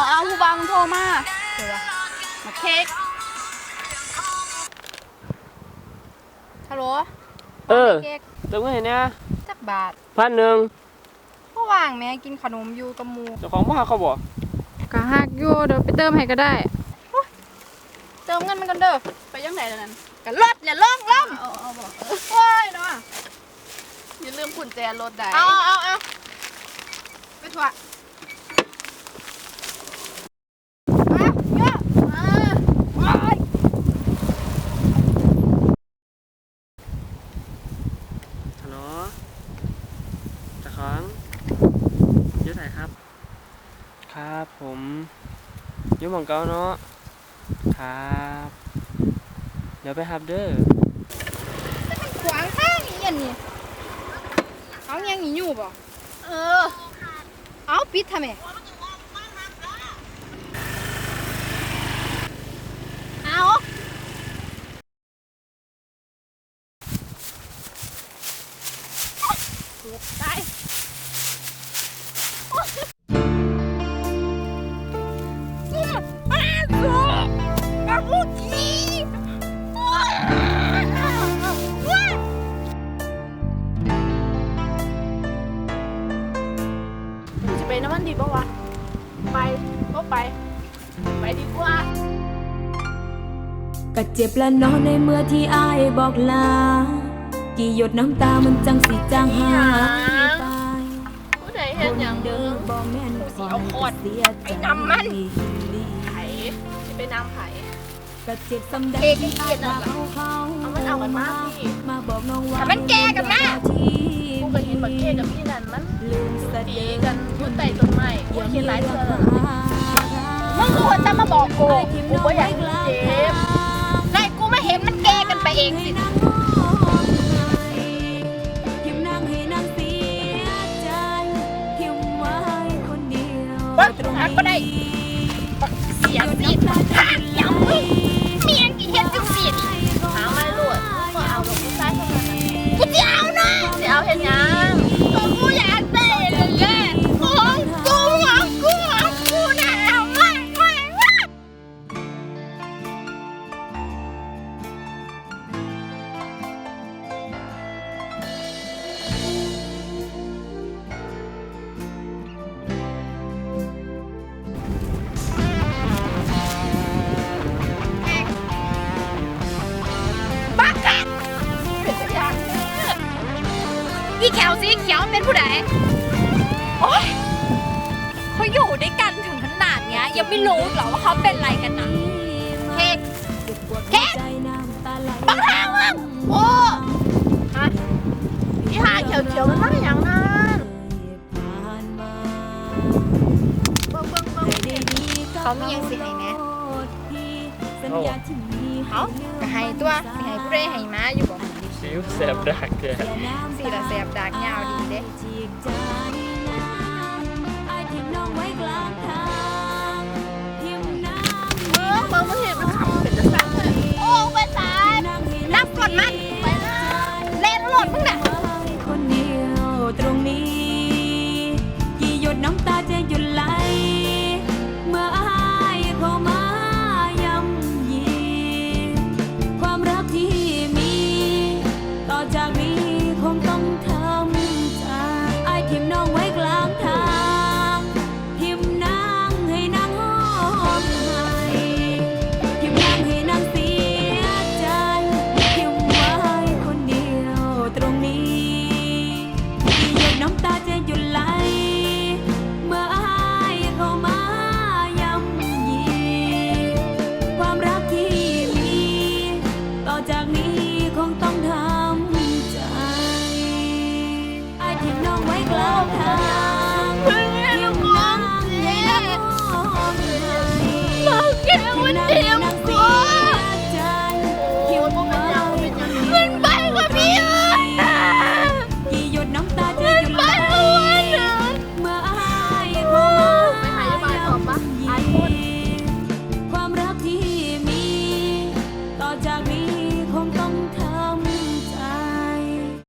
เอาเอาผู้บังโทรมาเดี๋ยววะมาเค้กฮัลโหลเออเค้กเติมเงินให้เนี่ยจักบาทพันหนึ่งก็ว่างแม่กินขนมอยู่กับหมูเจ้าของบ้านเขาบอกก็หักอยู่เดี๋ยวไปเติมให้ก็ได้โอ๊ยเติมเงินมันกันเด้อไปยังไหนแล้วนั่นกันรถอย่าล่องล่องเอาเอาบอกโอ้ยเนาะอย่าลืมกุญแจรถได้เอาเอาเอาไปถั่วมาเยอะมาไป ฮัลโหลเจ้าของอยืดไหนครับ ครับ ผมอยืมของเก่าเนาะครับ เดี๋ยวไปฮับเด้อขวางข้างอีอันนี้เอายังหนีอยู่บ่เออ เอาปิดทำไม ไปก็ไป ไปดีกว่าก็เจ็บและเนอนในเมื่อที่อายบอกลา กี่หยดน้ำตามันจังสิจางหายไปผู้ใดเห็นอย่างเดิเดิมมบ่แม่นสิเอาขวดเสียใจไอ้น้ำมันไผ่จะไปนำไผ่ ก็เจ็บสำแดงเอกที่เกียรติน่ะเขาเขาเอามันเอามันมาพี่มาบอกน้องว่าแต่มันแก่กันนะที่กูก็เห็นบักเก้กับพี่นั่นมันลืมแสดตีงกันอยุ่ใต้ต้นไม้กูเห็นหลายเทื่อแล้วมึงควรจะมาบอกกูกูก็อยากเจ็บได้กูมาเห็นมันแก้กันไปเองสิทิมน พี่แขวสีเขียวเป็นผู้ใดโอ๊ยเขาอยู่ด้วยกันถึงขนาดเนี้ย ยังไม่รู้เหรอว่าเขาเป็นอะไรกันนะเค้กแค่น้ำตาไหลบังทางมึงโอ้อีหาเขียวเขียวๆมันมาอย่างนั้นผ่านมาเบิ่งเบิ่งเบิ่งให้ได้ดีกับเขามียังสิให้แหน่พี่สัญญาที่มีเอาก็ให้ตัวสิให้ผู้ใดให้มาอยู่บ่สิ วแสบดักแก สีละแสบดักยาวดีเด้